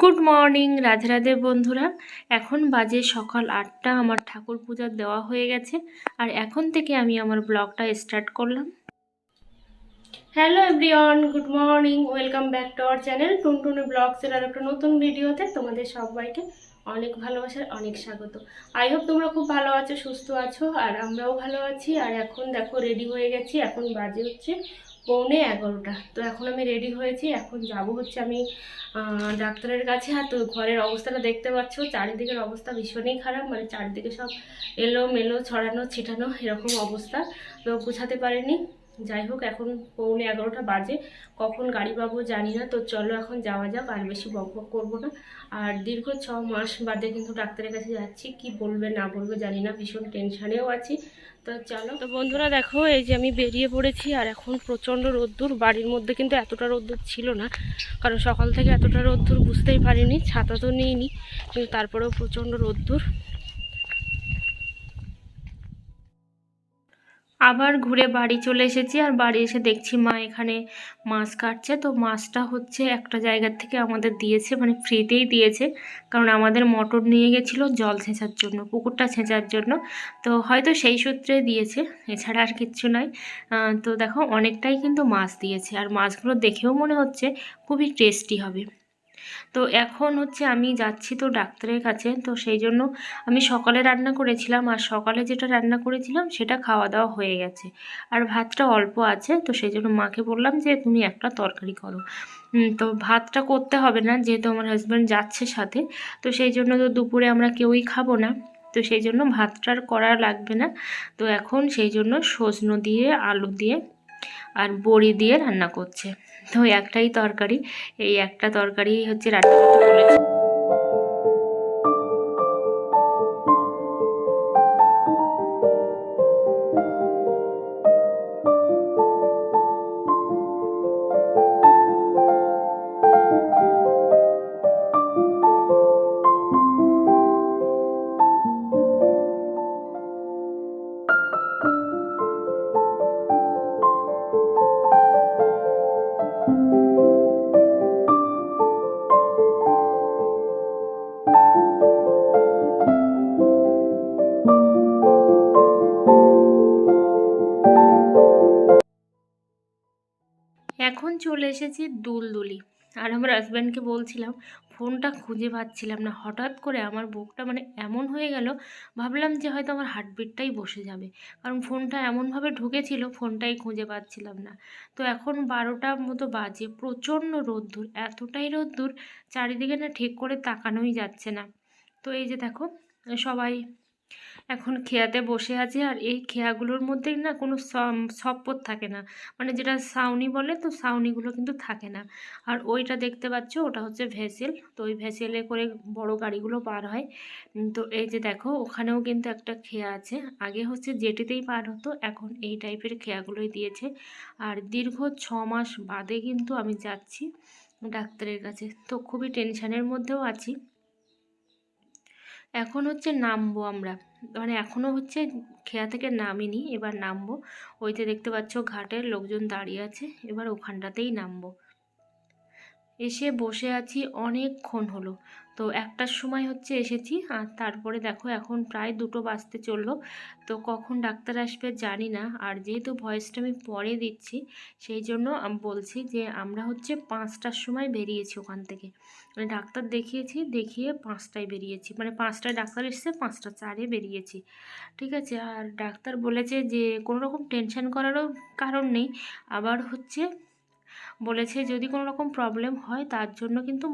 Good morning Radhe Radhe বন্ধুরা। এখন বাজে সকাল আটটা, আমার ঠাকুর পূজা দেওয়া হয়ে গেছে। আর এখন থেকে আমি আমার ব্লগটা স্টার্ট করলাম। Hello everyone good morning welcome back to our channel Tuntuni ব্লগসের আর একটা নতুন ভিডিওতে তোমাদের সবাইকে অনেক ভালোবাসার অনেক স্বাগত। আই হোপ তোমরা খুব ভালো আছো, সুস্থ আছো, আর আমরাও ভালো আছি। আর এখন দেখো রেডি হয়ে গেছি, এখন বাজে হচ্ছে পৌনে এগারোটা। তো এখন আমি রেডি হয়েছি। এখন যাব হচ্ছে আমি ডাক্তারের কাছে। আর তো ঘরের অবস্থাটা দেখতে পাচ্ছ, চারিদিকের অবস্থা ভীষণই খারাপ। মানে চারিদিকে সব এলো মেলো ছড়ানো, ছিটানো, এরকম অবস্থা। তো গুছাতে পারিনি। যাই হোক, এখন পৌনে এগারোটা বাজে। কখন গাড়ি পাবো জানি না। তো চলো এখন যাওয়া যাক, আর বেশি বক বক করব না। আর দীর্ঘ ছ মাস বাদে কিন্তু ডাক্তারের কাছে যাচ্ছি। কি বলবে, না বলবে জানি না। ভীষণ টেনশানেও আছি। তো তো বন্ধুরা দেখো, এই যে আমি বেরিয়ে পড়েছি, আর এখন প্রচণ্ড রোদ্দুর। বাড়ির মধ্যে কিন্তু এতটা রোদ্দুর ছিল না, কারণ সকাল থেকে এতটা রোদ্দুর বুঝতেই পারিনি, ছাতা তো নিইনি, কিন্তু তারপরেও প্রচণ্ড রোদ্দুর। আবার ঘুরে বাড়ি চলে এসেছি আর বাড়ি এসে দেখছি মা এখানে মাছ কাটছে। তো মাছটা হচ্ছে একটা জায়গার থেকে আমাদের দিয়েছে মানে ফ্রিতেই দিয়েছে। কারণ আমাদের মটর নিয়ে গেছিল জল ছেঁচার জন্য, পুকুরটা ছেঁচার জন্য। তো হয়তো সেই সূত্রে দিয়েছে, এছাড়া আর কিচ্ছু নয় তো দেখো, অনেকটাই কিন্তু মাছ দিয়েছে। আর মাছগুলো দেখেও মনে হচ্ছে খুবই টেস্টি হবে। তো এখন হচ্ছে আমি যাচ্ছি তো ডাক্তারের কাছে, তো সেই জন্য আমি সকালে রান্না করেছিলাম আর সকালে যেটা রান্না করেছিলাম সেটা খাওয়া দাওয়া হয়ে গেছে। আর ভাতটা অল্প আছে, তো সেই জন্য মাকে বললাম যে তুমি একটা তরকারি করো। তো ভাতটা করতে হবে না, যেহেতু আমার হাজব্যান্ড যাচ্ছে সাথে, তো সেই জন্য তো দুপুরে আমরা কেউই খাব না। তো সেই জন্য ভাতটা আর করা লাগবে না। তো এখন সেই জন্য সজনো দিয়ে, আলু দিয়ে আর বড়ি দিয়ে রান্না করছে। তো একটাই তরকারি এই একটা তরকারি হচ্ছে রান্না করতে বলেছে। এসেছি দুলদুলি। আর আমার হাজব্যান্ডকে বলছিলাম, ফোনটা খুঁজে পাচ্ছিলাম না। হঠাৎ করে আমার বুকটা মানে এমন হয়ে গেল, ভাবলাম যে হয়তো আমার হার্টবিটটাই বসে যাবে। কারণ ফোনটা এমনভাবে ঢুকেছিল, ফোনটাই খুঁজে পাচ্ছিলাম না। তো এখন বারোটা মতো বাজে, প্রচণ্ড রোদ্দুর, এতটাই রোদ্দুর, চারিদিকে না ঠিক করে তাকানোই যাচ্ছে না। তো এই যে দেখো, সবাই এখন খেয়াতে বসে আছে আর এই খেয়াগুলোর মধ্যে না কোনো সপ্পর থাকে না। মানে যেটা সাউনি বলে, তো সাউনিগুলো কিন্তু থাকে না। আর ওইটা দেখতে পাচ্ছ, ওটা হচ্ছে ভেসেল। তো ওই ভেসেলে করে বড় গাড়িগুলো পার হয়। তো এই যে দেখো, ওখানেও কিন্তু একটা খেয়া আছে। আগে হচ্ছে জেটিতেই পার হতো, এখন এই টাইপের খেয়াগুলোই দিয়েছে। আর দীর্ঘ ছ মাস বাদে কিন্তু আমি যাচ্ছি ডাক্তারের কাছে। তো খুবই টেনশানের মধ্যেও আছি। এখন হচ্ছে নামবো আমরা। মানে এখনও হচ্ছে খেয়া থেকে নামিনি, এবার নামবো। ওইতে দেখতে পাচ্ছ ঘাটের লোকজন দাঁড়িয়ে আছে, এবার ওখানটাতেই নামবো। এসে বসে আছি অনেকক্ষণ হলো। তো একটার সময় হচ্ছে এসেছি, আর তারপরে দেখো এখন প্রায় দুটো বাজতে চলল। তো কখন ডাক্তার আসবে জানি না, আর যেহেতু ভয়েসটা আমি পরে দিচ্ছি, সেই জন্য বলছি যে আমরা হচ্ছে পাঁচটার সময় বেরিয়েছি ওখান থেকে। মানে ডাক্তার দেখিয়েছি, দেখিয়ে পাঁচটায় বেরিয়েছি। মানে পাঁচটায় ডাক্তার এসছে, পাঁচটা চারে বেরিয়েছি। ঠিক আছে, আর ডাক্তার বলেছে যে কোনো রকম টেনশন করারও কারণ নেই। আবার হচ্ছে বলেছে যদি কোনো রকম প্রবলেম হয়, তার জন্য কিন্তু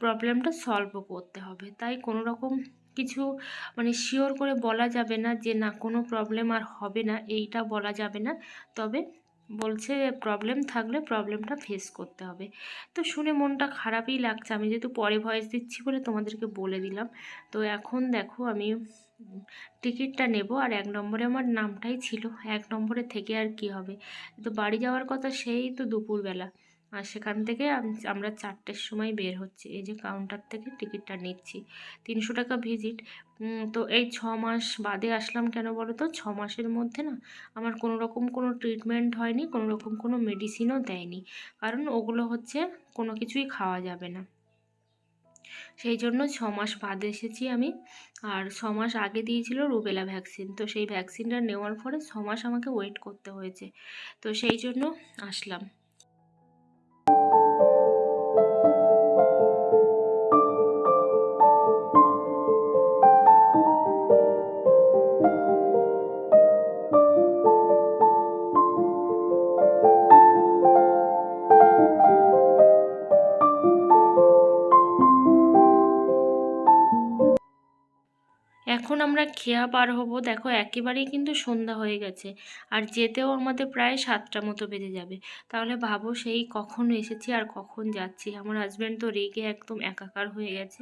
প্রবলেমটা সলভও করতে হবে। তাই কোনো রকম কিছু মানে শিওর করে বলা যাবে না যে, না, কোনো প্রবলেম আর হবে না, এইটা বলা যাবে না। তবে বলছে প্রবলেম থাকলে প্রবলেমটা ফেস করতে হবে। তো শুনে মনটা খারাপই লাগছে। আমি যেহেতু পরে ভয়েস দিচ্ছি বলে তোমাদেরকে বলে দিলাম। তো এখন দেখো আমি টিকিটটা নেব আর এক নম্বরে আমার নামটাই ছিল, এক নম্বরে থেকে আর কি হবে? তো বাড়ি যাওয়ার কথা সেই তো দুপুরবেলা। আর সেখান থেকে আমরা চারটের সময় বের হচ্ছে, এই যে কাউন্টার থেকে টিকিটটা নিচ্ছি। তিনশো টাকা ভিজিট তো এই ছ মাস বাদে আসলাম কেন বলো তো ছ মাসের মধ্যে না আমার কোনো রকম কোনো ট্রিটমেন্ট হয়নি কোনো রকম কোনো মেডিসিনও দেয়নি। কারণ ওগুলো হচ্ছে কোনো কিছুই খাওয়া যাবে না। সেই জন্য ছ মাস বাদ এসেছি আমি। আর ছ মাস আগে দিয়েছিল রুবেলা ভ্যাকসিন তো সেই ভ্যাকসিনটা নেওয়ার পরে ছ মাস আমাকে ওয়েট করতে হয়েছে। তো সেই জন্য আসলাম। আমরা খেয়া পার হব, দেখো একেবারেই কিন্তু সন্ধ্যা হয়ে গেছে। আর যেতেও আমাদের প্রায় সাতটা মতো বেজে যাবে। তাহলে ভাবো সেই কখন এসেছি আর কখন যাচ্ছি। আমার হাজব্যান্ড তো রেগে একদম একাকার হয়ে গেছে।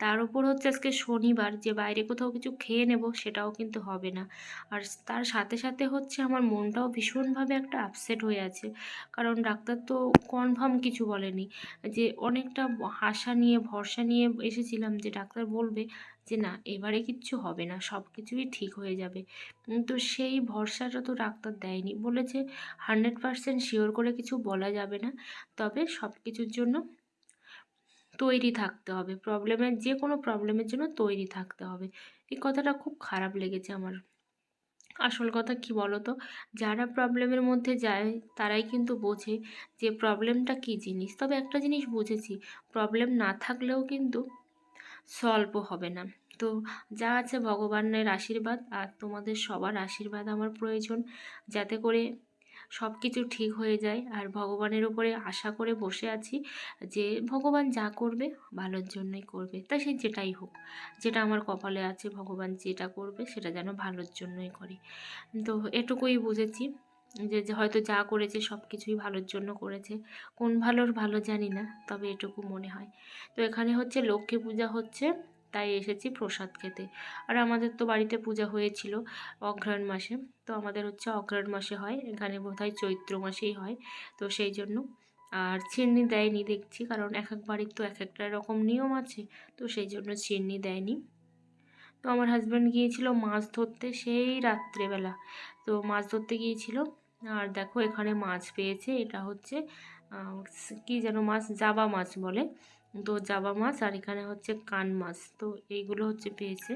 তার উপর হচ্ছে আজকে শনিবার, যে বাইরে কোথাও কিছু খেয়ে নেব সেটাও কিন্তু হবে না। আর তার সাথে সাথে হচ্ছে আমার মনটাও ভীষণভাবে একটা আপসেট হয়ে আছে। কারণ ডাক্তার তো কনফার্ম কিছু বলেনি। যে অনেকটা আশা নিয়ে, ভরসা নিয়ে এসেছিলাম যে ডাক্তার বলবে যে, না, এবারে কিচ্ছু হবে না, সব কিছুই ঠিক হয়ে যাবে। কিন্তু সেই ভরসাটা তো ডাক্তার দেয়নি। বলেছে, হান্ড্রেড পারসেন্ট শিওর করে কিছু বলা যাবে না, তবে সব কিছুর জন্য তৈরি থাকতে হবে। প্রবলেমের, যে কোনো প্রবলেমের জন্য তৈরি থাকতে হবে। এই কথাটা খুব খারাপ লেগেছে আমার। আসল কথা কি বলো তো যারা প্রবলেমের মধ্যে যায়, তারাই কিন্তু বোঝে যে, প্রবলেমটা কী জিনিস? তবে একটা জিনিস বুঝেছি, প্রবলেম না থাকলেও কিন্তু সলভও হবে না। তো যা আছে ভগবানের আশীর্বাদ আর তোমাদের সবার আশীর্বাদ আমার প্রয়োজন, যাতে করে সব কিছু ঠিক হয়ে যায়। আর ভগবানের উপরে আশা করে বসে আছি যে ভগবান যা করবে ভালোর জন্যই করবে। তা সে যেটাই হোক, যেটা আমার কপালে আছে ভগবান যেটা করবে সেটা যেন ভালোর জন্যই করে। তো এটুকুই বুঝেছি যে হয়তো যা করেছে সব কিছুই ভালোর জন্য করেছে, কোন ভালোর ভালো জানি না, তবে এটুকু মনে হয়। তো এখানে হচ্ছে লক্ষ্মী পূজা হচ্ছে। তাই এসেছি প্রসাদ খেতে। আর আমাদের তো বাড়িতে পূজা হয়েছিল অঘ্রাণ মাসে। তো আমাদের হচ্ছে অঘ্রাণ মাসে হয়, এখানে বোধহয় চৈত্র মাসেই হয়। তো সেই জন্য আর চিনি দেয়নি দেখছি, কারণ এক এক বাড়ির তো এক একটা রকম নিয়ম আছে। তো সেই জন্য চিনি দেয়নি। তো আমার হাজব্যান্ড গিয়েছিল মাছ ধরতে সেই রাত্রেবেলা। তো মাছ ধরতে গিয়েছিল, আর দেখো এখানে মাছ পেয়েছে, এটা হচ্ছে কি যেন মাছ, জাবা মাছ বলে। তো জাবা মাছ আর এখানে হচ্ছে কান মাছ। তো এইগুলো হচ্ছে পেয়েছে।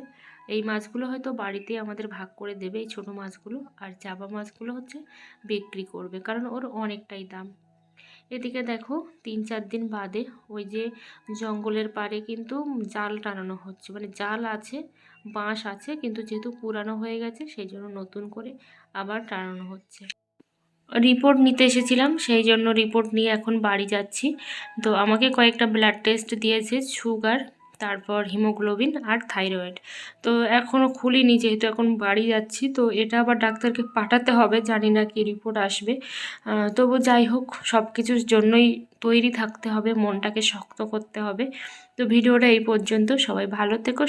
এই মাছগুলো হয়তো বাড়িতে আমাদের ভাগ করে দেবে এই ছোটো মাছগুলো। আর জাবা মাছগুলো হচ্ছে বিক্রি করবে, কারণ ওর অনেকটাই দাম। এদিকে দেখো, তিন চার দিন বাদে ওই যে জঙ্গলের পাড়ে কিন্তু জাল টানানো হচ্ছে। মানে জাল আছে, বাঁশ আছে, কিন্তু যেহেতু পুরানো হয়ে গেছে, সেই জন্য নতুন করে আবার টানানো হচ্ছে। রিপোর্ট নিতে এসেছিলাম, সেই জন্য রিপোর্ট নিয়ে এখন বাড়ি যাচ্ছি। তো আমাকে কয়েকটা ব্লাড টেস্ট দিয়েছে সুগার তারপর হিমোগ্লোবিন আর থাইরয়েড তো এখনও খুলিনি যেহেতু এখন বাড়ি যাচ্ছি, তো এটা আবার ডাক্তারকে পাঠাতে হবে, জানি না কি রিপোর্ট আসবে। তবু যাই হোক সব কিছুর জন্যই তৈরি থাকতে হবে, মনটাকে শক্ত করতে হবে। তো ভিডিওটা এই পর্যন্ত, সবাই ভালো থেকো